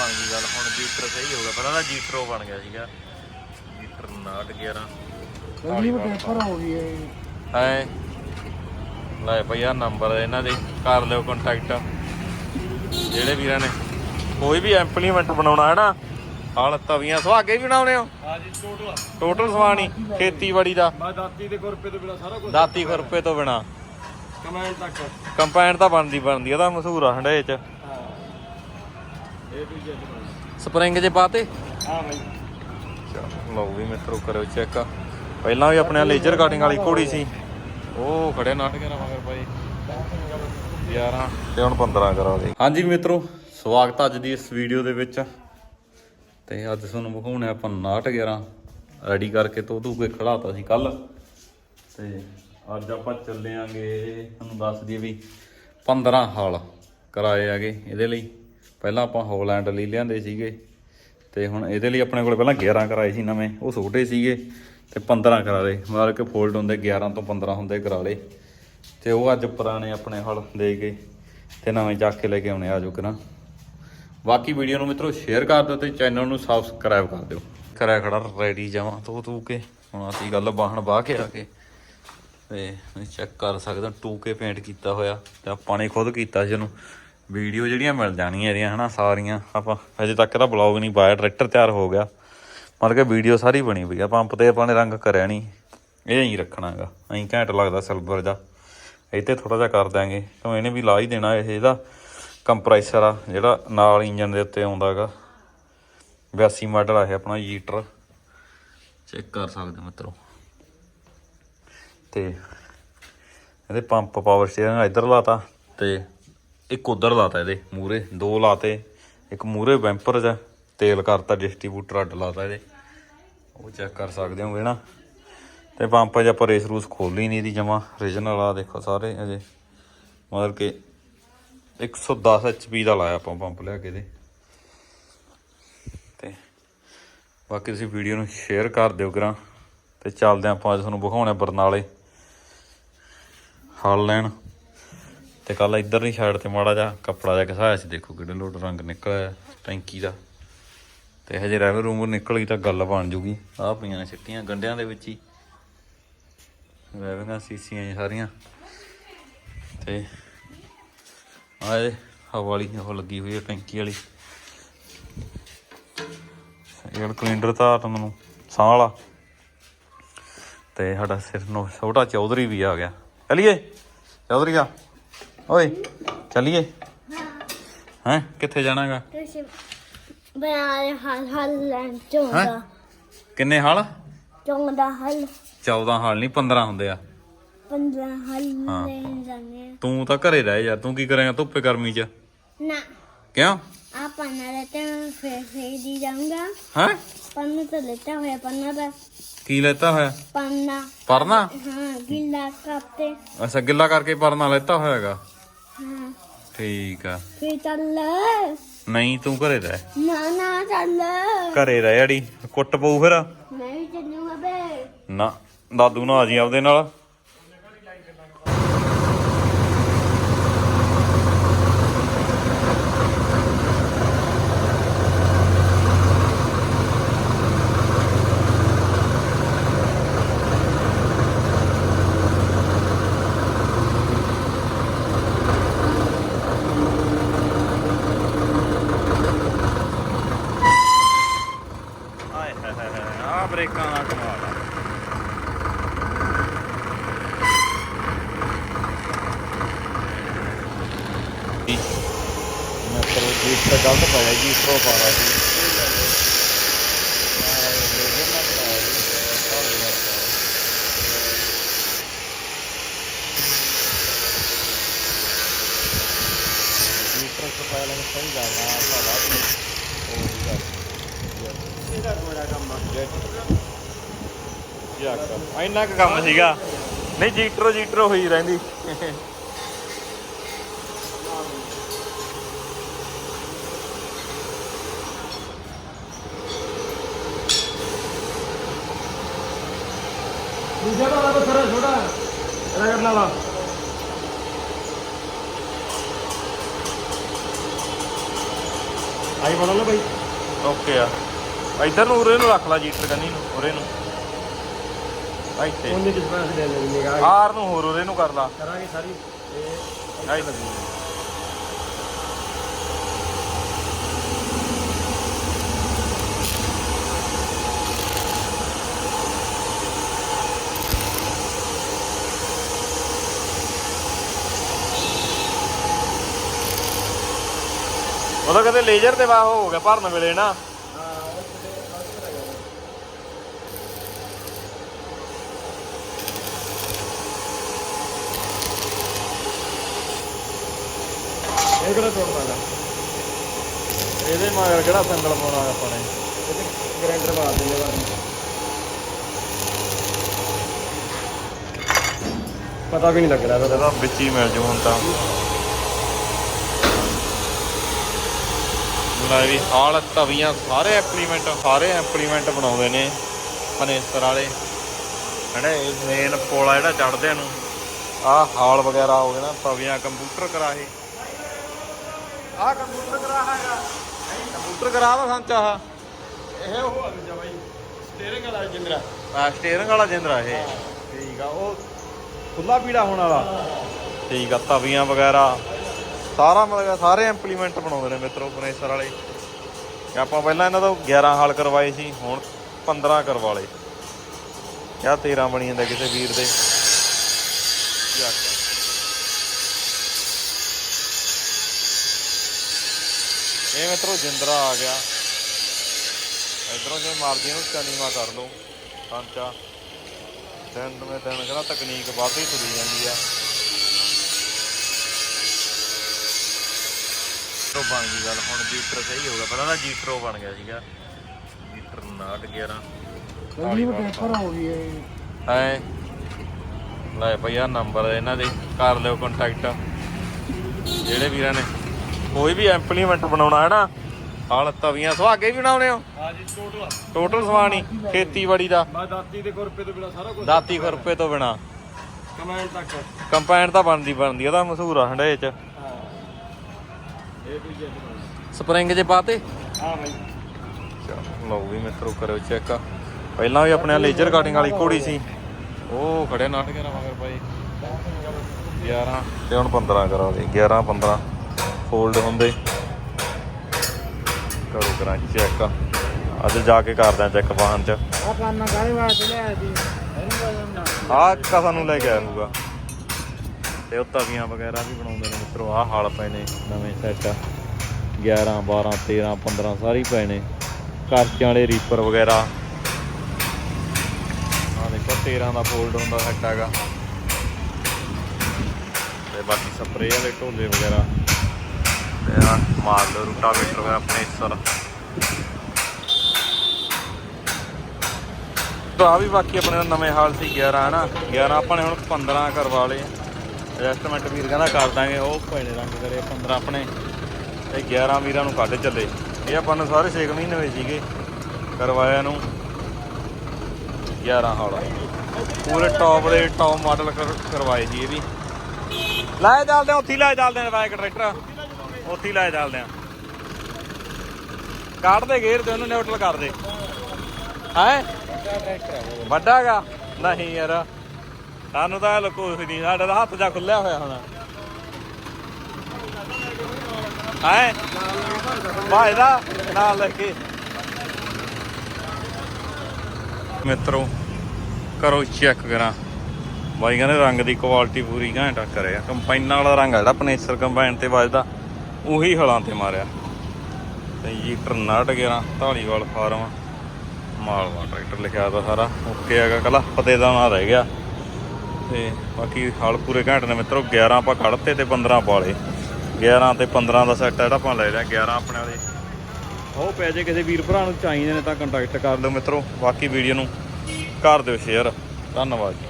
ਬਣ ਗਈ ਗੱਲ ਹੁਣ ਜੀਟਰ ਸਹੀ ਹੋ ਗਿਆ ਪਹਿਲਾਂ ਤਾਂ ਜੀਟਰ ਬਣ ਗਿਆ ਸੀਗਾ। ਜੀਟਰ 911 ਕਈ ਪੇਪਰ ਹੋ ਗਈ ਹੈ। ਹੈ? ਲੈ ਭਈ ਆ ਨੰਬਰ ਇਹਨਾਂ ਦੇ ਕਰ ਲਿਓ ਕੰਟੈਕਟ ਜਿਹੜੇ ਵੀਰਾਂ ਨੇ ਕੋਈ ਵੀ ਇੰਪਲੀਮੈਂਟ ਬਣਾਉਣਾ ਹੈ ਨਾ ਹਾਲ ਤਵੀਆਂ ਸੁਹਾਗੇ ਵੀ ਬਣਾਉਣੇ ਹੋ? ਹਾਂ ਜੀ ਟੋਟਲ ਟੋਟਲ ਹੀ ਖੇਤੀਬਾੜੀ ਦਾ। ਮੈਂ ਦਾਤੀ ਦੇ ਗੁਰਪੇ ਤੋਂ ਬਿਨਾ ਸਾਰਾ ਕੁਝ ਦਾਤੀ ਖੁਰਪੇ ਤੋਂ ਬਿਨਾ। ਕਮੈਂਟ ਤੱਕ। ਕੰਪਾਈਨ ਤਾਂ ਬਣਦੀ ਬਣਦੀ ਉਹਦਾ ਮਸ਼ਹੂਰ ਆ ਹੰਡੇ ਚ। ਸਪਰਿੰਗ ਜੇ ਪਾਤੇ ਹਾਂ ਭਾਈ ਲਓ ਵੀ ਮਿੱਤਰੋ ਕਰਿਓ ਚੈੱਕ। ਪਹਿਲਾਂ ਵੀ ਆਪਣੇ ਲੇਜ਼ਰ ਕਟਿੰਗ ਵਾਲੀ ਘੋੜੀ ਸੀ। ਉਹ ਖੜੇ ਨਾਟ ਕੇ ਮਗਰ ਭਾਈ 11 ਤੇ ਹੁਣ 15 ਕਰਾ ਦੇ। ਹਾਂਜੀ ਮਿੱਤਰੋ ਸਵਾਗਤ ਅੱਜ ਦੀ ਇਸ ਵੀਡੀਓ ਦੇ ਵਿੱਚ। ਤੇ ਅੱਜ ਤੁਹਾਨੂੰ ਵਿਖਾਉਣੇ ਆਪਾਂ 911 ਰੈਡੀ ਕਰਕੇ ਤੋ ਤੂ ਕੇ ਖੜਾਤਾ ਸੀ ਕੱਲ। ਤੇ ਅੱਜ ਆਪਾਂ ਚੱਲੇ ਆਂਗੇ ਤੁਹਾਨੂੰ ਦੱਸ ਦਈਏ ਵੀ 15 ਹਾਲ ਕਰਾਏ ਆਗੇ ਇਹਦੇ ਲਈ। ਪਹਿਲਾਂ ਆਪਾਂ ਹੋਲੈਂਡ ਲਈ ਲਿਆਂਦੇ ਸੀਗੇ ਤੇ ਹੁਣ ਇਹਦੇ ਲਈ ਆਪਣੇ ਕੋਲ ਪਹਿਲਾਂ 11 ਕਰਾਏ ਸੀ ਨਵੇਂ, ਉਹ ਛੋਟੇ ਸੀਗੇ ਤੇ 15 ਕਰਾ ਲਏ। ਮਤਲਬ ਕਿ ਫੋਲਡ ਹੁੰਦੇ 11 ਤੋਂ 15 ਹੁੰਦੇ ਕਰਾ ਲਏ। ਤੇ ਉਹ ਅੱਜ ਪੁਰਾਣੇ ਆਪਣੇ ਹਲ ਦੇ ਕੇ ਤੇ ਨਵੇਂ ਚੱਕ ਕੇ ਲੈ ਕੇ ਆਉਣੇ ਆ ਜੋ ਕਰਾਂ ਬਾਕੀ ਵੀਡੀਓ ਨੂੰ ਮਿੱਤਰੋ ਸ਼ੇਅਰ ਕਰ ਦਿਓ ਤੇ ਚੈਨਲ ਨੂੰ ਸਬਸਕ੍ਰਾਈਬ ਕਰ ਦਿਓ। ਕਰਿਆ ਖੜਾ ਰੈਡੀ ਜਾਵਾਂ ਤੋ ਤੂ ਕੇ। ਹੁਣ ਅਸੀਂ ਗੱਲ ਬਾਹਣ ਬਾਹ ਕੇ ਆ ਕੇ ਤੇ ਚੈੱਕ ਕਰ ਸਕਦੇ ਹੋ 2K ਪੇਂਟ ਕੀਤਾ ਹੋਇਆ ਤੇ ਆਪਾਂ ਨੇ ਖੁਦ ਕੀਤਾ ਸੀ ਇਹਨੂੰ ਵੀਡੀਓ ਜਿਹੜੀਆਂ ਮਿਲ ਜਾਣੀਆਂ ਇਹਦੀਆਂ, ਹਨਾ, ਸਾਰੀਆਂ। ਆਪਾਂ ਅਜੇ ਤੱਕ ਤਾਂ ਬਲੌਗ ਨਹੀਂ ਪਾਇਆ ਟਰੈਕਟਰ ਤਿਆਰ ਹੋ ਗਿਆ। ਮਤਲਬ ਕਿ ਵੀਡੀਓ ਸਾਰੀ ਬਣੀ ਪਈ ਆ ਪੰਪ ਤੇ ਆਪਾਂ ਨੇ ਰੰਗ ਕਰਿਆ ਨਹੀਂ ਇਹ ਹੀ ਰੱਖਣਾਗਾ, ਐਂ ਘੈਂਟ ਲੱਗਦਾ ਸਿਲਵਰ ਦਾ ਇੱਥੇ ਥੋੜਾ ਜਿਹਾ ਕਰ ਦਾਂਗੇ ਕਿਉਂ ਇਹਨੇ ਵੀ ਲਾ ਹੀ ਦੇਣਾ ਇਹ, ਇਹਦਾ ਕੰਪਰੈਸਰ ਆ, ਜਿਹੜਾ ਨਾਲ ਇੰਜਨ ਦੇ ਉੱਤੇ ਆਉਂਦਾਗਾ। 82 ਮਾਡਲ ਆ ਇਹ ਆਪਣਾ ਹੀਟਰ ਚੈੱਕ ਕਰ ਸਕਦੇ ਹੋ ਮਿੱਤਰੋ। ਤੇ ਇਹਦੇ ਪੰਪ ਪਾਵਰ ਸਟੀਅਰਿੰਗ ਇੱਧਰ ਲਾਤਾ, ਤੇ ਇੱਕ ਉਧਰ ਲਾਤਾ ਇਹਦੇ ਮੂਰੇ ਦੋ ਲਾਤੇ। ਇੱਕ ਮੂਰੇ ਬੈਂਪਰ ਜਾ ਤੇਲ ਕਰਤਾ ਡਿਸਟ੍ਰੀਬਿਊਟਰ ਅੱਡ ਲਾਤਾ ਇਹਦੇ। ਉਹ ਚੈੱਕ ਕਰ ਸਕਦੇ ਹੋ ਨਾ। ਤੇ ਪੰਪ 'ਚ ਆਪਾਂ ਰੇਸ ਰੂਸ ਖੋਲੀ ਨਹੀਂ ਦੀ ਜਮਾ। ਰੀਜਨਲ ਆ ਦੇਖੋ ਸਾਰੇ ਅਜੇ। ਮਤਲਬ ਕਿ 110 ਐਚਪੀ ਦਾ ਲਾਇਆ ਆਪਾਂ ਪੰਪ ਲਿਆ ਕੇ ਇਹਦੇ। ਤੇ ਬਾਕੀ ਤੁਸੀਂ ਵੀਡੀਓ ਨੂੰ ਸ਼ੇਅਰ ਕਰ ਦਿਓ ਕਰਾਂ ਤੇ ਚੱਲਦੇ ਹਾਂ ਆਪਾਂ ਅੱਜ ਤੁਹਾਨੂੰ ਵਿਖਾਉਣੇ ਬਰਨਾਲੇ। ਹਲ ਲੈਣ। ਤੇ ਕੱਲ ਇਧਰਲੀ ਸਾਈਡ ਤੇ ਮਾੜਾ ਜਿਹਾ ਕੱਪੜਾ ਜਿਹਾ ਘਸਾਇਆ ਸੀ, ਦੇਖੋ ਕਿਹੜੇ ਲੋਟ ਰੰਗ ਨਿਕਲਿਆ, ਟੈਂਕੀ ਦਾ। ਤੇ ਹਜੇ ਰੈਵਰ ਰੂਮ ਨਿਕਲ ਗਈ ਤਾਂ ਗੱਲ ਬਣ ਜੂਗੀ। ਆਹ ਪਈਆਂ ਨੇ ਛਿੱਟੀਆਂ ਗੰਡਿਆਂ ਦੇ ਵਿੱਚ ਹੀ। ਰੈਵਿੰਗਾਂ ਸੀਸੀਆਂ ਸਾਰੀਆਂ। ਤੇ ਆਏ ਹਵਾ ਵਾਲੀ, ਉਹ ਲੱਗੀ ਹੋਈ ਹੈ ਟੈਂਕੀ ਵਾਲੀ। ਇਹ ਕਲਿੰਡਰ ਤਾਂ ਤੁਹਾਨੂੰ ਸਾਹ ਵਾਲਾ ਤੇ ਸਾਡਾ ਸਿਰ ਨੂੰ ਛੋਟਾ ਚੌਧਰੀ ਵੀ ਆ ਗਿਆ। ਚਲਿਏ ਚੌਧਰੀ ਆ ਓਏ ਚਲਿਏ? ਹੈਂ? ਕਿੱਥੇ ਜਾਣਾਗਾ? ਤੁਸੀਂ ਬਣਾ ਰਹੇ ਹਲ ਹਲ ਲੈਣ? ਚੋਂਦਾ। ਕਿੰਨੇ ਹਾਲ? ਚੋਂਦਾ ਹਲ। 14 ਹਾਲ ਨਹੀਂ 15 ਹੁੰਦੇ ਆ। 15 ਹਲ ਹਾਂ। ਲੈਣ ਜਾਣੇ ਤੂੰ ਤਾਂ ਘਰੇ ਰਹਿ ਯਾਰ ਤੂੰ ਕੀ ਕਰੇਂਗਾ ਧੁੱਪੇ ਗਰਮੀ 'ਚ? ਨਾ। ਕਿਉਂ? ਆਪਾਂ ਨਾ ਲੈਤੇ ਫੇਰ ਫੇਰ ਦੀ ਜਾਊਂਗਾ। ਹੈ? ਪੰਨਾ ਤਾਂ ਲੈਤਾ ਹੋਇਆ ਪੰਨਾ ਦਾ ਕੀ ਲੈਤਾ ਹੋਇਆ? ਪੰਨਾ। ਪਰਨਾ? ਹਾਂ ਗਿੱਲਾ ਕੱਪਤੇ ਅੱਛਾ ਗਿੱਲਾ ਕਰਕੇ ਪਰਨਾ ਲੈਤਾ ਹੋਇਆਗਾ। ਹਾਂ ਠੀਕ ਆ। ਫੇਰ ਚੱਲ। ਨਹੀਂ ਤੂੰ ਘਰੇ ਰਹਿ। ਨਾ ਨਾ ਚੱਲ। ਘਰੇ ਰਹਿ ਅੜੀ। ਕੁੱਟ ਪਊ ਫਿਰ। ਮੈਂ ਵੀ ਚੱਲੂਗਾ ਬੇ। ਨਾ ਦਾਦੂ ਨਾਲ ਆ ਜੀ ਆਪਦੇ ਨਾਲ ਆਏ ਹਾਏ ਹਾਏ ਹਾਏ ਆ ਬ੍ਰੇਕਾਂ ਦਾ ਕਮਾਲ ਆ ਮੈਂ ਕਰੋ ਜੀ ਤਾਂ ਗਲਤ ਪਾਇਆ ਜੀ ਪ੍ਰੋ ਪਾਣਾ ਸੀ ਮੀਟਰ ਤੋਂ ਪਹਿਲਾਂ ਸਹੀ ਗੱਲ ਆ ਸਾਡਾ ਵੀ ਉਹ ਗੱਲ ਇਹਦਾ ਬੜਾ ਯਾਕ ਇੰਨਾ ਕੁ ਕੰਮ ਸੀਗਾ। ਨਹੀਂ ਜੀਟਰੋ ਜੀਟਰੋ ਹੋਈ ਰਹਿੰਦੀ। ਦੂਜਾ ਵਾਲਾ ਤਾਂ ਸਾਰਾ ਛੋਟਾ। ਰਗੜਨ ਵਾਲਾ ਆਈ ਬਣਾ ਲਓ ਬਾਈ। ਓਕੇ ਆ। ਇੱਧਰ ਨੂੰ ਉਰੇ ਨੂੰ ਰੱਖ ਲਾ ਜੀਟਰ ਕੰਨੀ ਨੂੰ ਉਰੇ ਨੂੰ। ਇੱਥੇ। ਉਹਨੇ ਕਿਸ ਪਾਸੇ ਲੈ ਲੈਣੀ ਨਿਗਾਹ ਆਰ ਨੂੰ ਹੋਰ ਉਰੇ ਨੂੰ ਕਰ ਲਾ। ਕਰਾਂਗੇ ਸਾਰੀ। ਇਹ ਆ ਇੱਥੇ ਉਹਦਾ ਕਦੇ ਲੇਜ਼ਰ ਤੇ ਵਾਹ ਹੋ ਗਿਆ ਭਰਨ ਵੇਲੇ ਨਾ। ਇਹ ਕਿਹੜਾ ਤੋੜਦਾ ਗਾ ਇਹਦੇ? ਮਗਰ ਕਿਹੜਾ ਸੰਗਲ ਪਾਉਣਾ ਆਪਾਂ ਨੇ ਇਹਦੇ ਗ੍ਰਾਈਂਡਰ ਮਾਰ ਦਿੰਦੇ ਬਾਅਦ ਪਤਾ ਵੀ ਨਹੀਂ ਲੱਗਦਾ ਇਹਦਾ। ਵਿੱਚ ਹੀ ਮਿਲ ਜੂ ਹੁਣ ਤਾਂ। ਲੈ ਵੀ ਹਾਲ ਤਵੀਆਂ ਸਾਰੇ ਐਪਲੀਮੈਂਟ ਸਾਰੇ ਐਪਲੀਮੈਂਟ ਬਣਾਉਂਦੇ ਨੇ ਫਨੇਸਰ ਵਾਲੇ। ਜਿਹੜੇ ਮੇਨ ਪੋਲਾ ਜਿਹੜਾ ਚੜਦੇ ਨੂੰ। ਆਹ ਹਾਲ ਵਗੈਰਾ ਹੋ ਗਏ ਨਾ, ਤਵੀਆਂ ਕੰਪਿਊਟਰ ਕਰਾਹੇ। ਆਹ ਕੰਪਿਊਟਰ ਕਰਾਹਾ ਹੈਗਾ। ਕੰਪਿਊਟਰ ਕਰਾਵਾ ਸੰਚ ਆਹ। ਇਹ ਉਹ ਆ ਦੂਜਾ ਬਾਈ ਸਟੀਅਰਿੰਗ ਵਾਲਾ ਜਿੰਦਰਾ। ਆ ਸਟੀਅਰਿੰਗ ਵਾਲਾ ਜਿੰਦਰਾ ਇਹ। ਠੀਕ ਆ ਉਹ ਖੁੱਲਾ ਪੀੜਾ ਹੋਣ ਵਾਲਾ। ਠੀਕ ਆ ਤਵੀਆਂ ਵਗੈਰਾ। ਸਾਰਾ ਮਤਲਬ ਸਾਰੇ ਇੰਪਲੀਮੈਂਟ ਬਣਾਉਂਦੇ ਨੇ ਮਿੱਤਰੋ ਫਰਨੇਸਰ ਵਾਲੇ। ਆਪਾਂ ਪਹਿਲਾਂ ਇਹਨਾਂ ਤੋਂ 11 ਹਾਲ ਕਰਵਾਏ ਸੀ ਹੁਣ 15 ਕਰਵਾ ਲਏ। ਕਿਆ 13 ਬਣੀ ਜਾਂਦਾ ਕਿਸੇ ਵੀਰ ਦੇ। ਯਾਰ। ਇਹ ਮਿੱਤਰੋ ਜਿੰਦਰਾ ਆ ਗਿਆ। ਇਧਰੋਂ ਜੇ ਮਰਜ਼ੀ ਨੂੰ ਚਨੀਵਾ ਕਰ ਲਓ ਸਾਂਚਾ ਦਿਨ ਮੇ ਦਿਨ ਕਹਿੰਦਾ ਤਕਨੀਕ ਵੱਧਦੀ ਤੁਰੀ ਜਾਂਦੀ ਆ। ਤੋਂ ਬਣ ਗਈ ਗੱਲ। ਹੁਣ ਜੀਟਰ ਸਹੀ ਹੋ ਗਿਆ। ਪਹਿਲਾਂ ਤਾਂ ਜੀਟਰੋ ਬਣ ਗਿਆ ਸੀਗਾ। ਜੀਟਰ 911 ਕੰਨੀ ਪੇਪਰ ਹੋ ਗਈ ਇਹ। ਹੈ? ਲੈ ਭਈ ਆਹ ਨੰਬਰ ਇਹਨਾਂ ਦੇ। ਕਰ ਲਿਓ ਕੰਟੈਕਟ ਜਿਹੜੇ ਵੀਰਾਂ ਨੇ ਕੋਈ ਵੀ ਇੰਪਲੀਮੈਂਟ ਬਣਾਉਣਾ ਹੈ ਨਾ ਹਾਲ ਤਵੀਆਂ ਸੁਹਾਗੇ ਵੀ ਬਣਾਉਣੇ ਹੋ। ਹਾਂ ਜੀ ਟੋਟਲ ਟੋਟਲ ਸਮਾਨ ਹੀ ਖੇਤੀਬਾੜੀ ਦਾ। ਮੈਂ ਦਾਤੀ ਦੇ ਗੁਰਪੇ ਤੋਂ ਬਿਨਾ ਸਾਰਾ ਕੁਝ ਦਾਤੀ ਖੁਰਪੇ ਤੋਂ ਬਿਨਾ। ਕਮੈਂਟ ਤੱਕ। ਕੰਪਾਈਨ ਤਾਂ ਬਣਦੀ ਬਣਦੀ ਉਹਦਾ ਮਸ਼ਹੂਰ ਆ ਹੰਡੇ ਚ। ਸਪਰਿੰਗ ਜੇ ਪਾਤੇ? ਹਾਂ ਬਾਈ। ਲਓ ਵੀ ਮਿੱਤਰੋ ਕਰੋ ਚੈੱਕ। ਪਹਿਲਾਂ ਵੀ ਆਪਣੇ ਲੇਜ਼ਰ ਕਟਿੰਗ ਵਾਲੀ ਘੋੜੀ ਸੀ। ਉਹ ਖੜੇ ਨਾਟਕ ਕਰਾ ਮਗਰ ਭਾਈ 11 ਤੇ ਹੁਣ 15 ਕਰਾ ਦੇ 11 15 ਫੋਲਡ ਹੁੰਦੇ। ਕਰੋ ਕਰਾਂ ਚੈੱਕ ਅੱਜ ਜਾ ਕੇ ਕਰਦੇ ਆ ਚੈੱਕ ਵਾਹਨ ਚ। ਆ ਕੰਨਾ ਕਾਹਦੇ ਵਾਸਤੇ ਸੀ? ਕਸਾ ਨੂੰ ਲੈ ਕੇ ਆਇਆ ਹੋਊਗਾ। ਤੇ ਉਹ ਤਵੀਆਂ ਵਗੈਰਾ ਵੀ ਬਣਾਉਂਦੇ ਨੇ ਮਿੱਤਰੋ। ਆਹ ਹਾਲ ਪਏ ਨੇ ਨਵੇਂ ਸੈੱਟ 11 12 13 15 ਸਾਰੇ ਪਏ ਨੇ। ਕਰਚਿਆਂ ਵਾਲੇ ਰੀਪਰ ਵਗੈਰਾ। ਆਹ ਦੇਖੋ 13 ਦਾ ਫੋਲਡ ਹੁੰਦਾ ਸੈੱਟ ਹੈਗਾ। ਤੇ ਬਾਕੀ ਸਪਰੇਅ ਵਾਲੇ ਢੋਲੇ ਵਗੈਰਾ। ਤੇ ਆ, ਮਾਰ ਲਓ ਰੂਟਾਵੇਟਰ ਵਗੈਰਾ ਪ੍ਰੈਸਰ ਤਾਂ ਆ ਵੀ ਬਾਕੀ ਆਪਣੇ ਨਵੇਂ ਹਾਲ ਸੀ 11 ਹਨਾ? 11 ਆਪਾਂ ਨੇ ਹੁਣ 15 ਕਰਵਾ ਲਏ ਐਡਜਸਟਮੈਂਟ ਵੀਰ ਕਹਿੰਦਾ ਕਰ ਦਾਂਗੇ, ਉਹ ਭੈਣੇ ਰੰਗ ਕਰੇ 15 ਆਪਣੇ। ਤੇ 11 ਵੀਰਾਂ ਨੂੰ ਕੱਢ ਚੱਲੇ। ਇਹ ਆਪਾਂ ਨੂੰ ਸਾਰੇ 6 ਮਹੀਨੇ ਹੋਏ ਸੀਗੇ ਕਰਵਾਇਆ ਨੂੰ। 11 ਹਾਲ ਪੂਰੇ ਟੌਪ ਦੇ ਟੌਪ ਮਾਡਲ ਕਰਵਾਏ ਸੀ ਇਹ ਵੀ। ਲੈ ਚੱਲਦੇ ਉੱਥੇ ਹੀ ਲੈ ਚੱਲਦੇ ਆ ਬਾਈਕ ਟਰੈਕਟਰ। ਉੱਥੇ ਹੀ ਲੈ ਚੱਲਦੇ ਆ। ਕੱਢ ਦੇ ਗੇਰ ਤੇ ਉਹਨੂੰ ਨਿਊਟਰਲ ਕਰ ਦੇ ਹੈ? ਵੱਡਾ ਨਹੀਂ ਯਾਰ, ਸਾਨੂੰ ਤਾਂ ਲਕੋ ਨਹੀਂ, ਸਾਡਾ ਤਾਂ ਹੱਥ ਜਾ ਖੁੱਲਿਆ ਹੋਇਆ ਹੁਣ। ਹੈ? ਭਾਈ ਦਾ ਨਾਲ ਲੈ ਕੇ। ਮਿੱਤਰੋ, ਕਰੋ ਚੈੱਕ ਕਰਾਂ। ਬਾਈ ਕਹਿੰਦੇ ਰੰਗ ਦੀ ਕੁਆਲਿਟੀ ਪੂਰੀ ਘੈਂਟ ਕਰਿਆ। ਕੰਪਾਈਨਾਂ ਵਾਲਾ ਰੰਗ ਆ ਜਿਹੜਾ, ਪਨੇਸਰ ਕੰਬਾਈਨ ਤੇ ਵੱਜਦਾ। ਉਹੀ ਹਲਾਂ ਤੇ ਮਾਰਿਆ। ਤੇ ਜੀ ਟਰਨਾਟ ਗਿਆ ਢਾਲੀਵਾਲ ਫਾਰਮ। ਮਾਲਵਾ ਟਰੈਕਟਰ ਲਿਖਿਆ ਤਾਂ ਸਾਰਾ। ਓਕੇ ਹੈਗਾ ਕੱਲਾ, ਪਤੇ ਦਾ ਨਾਂ ਰਹਿ ਗਿਆ। ਤੇ ਬਾਕੀ ਹਾਲ ਪੂਰੇ ਘੰਟੇ ਨੇ ਮਿੱਤਰੋ 11 ਆਪਾਂ ਕੱਢਤੇ ਤੇ 15 ਪਾਲੇ। 11 ਤੇ 15 ਦਾ ਸੈੱਟ ਜਿਹੜਾ ਆਪਾਂ ਲੈ ਲਿਆ 11 ਆਪਣੇ ਵਾਲੇ। ਉਹ ਪੈ ਜੇ ਕਿਸੇ ਵੀਰ ਭਰਾ ਨੂੰ ਚਾਹੀਦੇ ਨੇ ਤਾਂ ਕੰਟੈਕਟ ਕਰ ਲਿਓ ਮਿੱਤਰੋ। ਬਾਕੀ ਵੀਡੀਓ ਨੂੰ ਕਰ ਦਿਓ ਸ਼ੇਅਰ ਧੰਨਵਾਦ ਜੀ।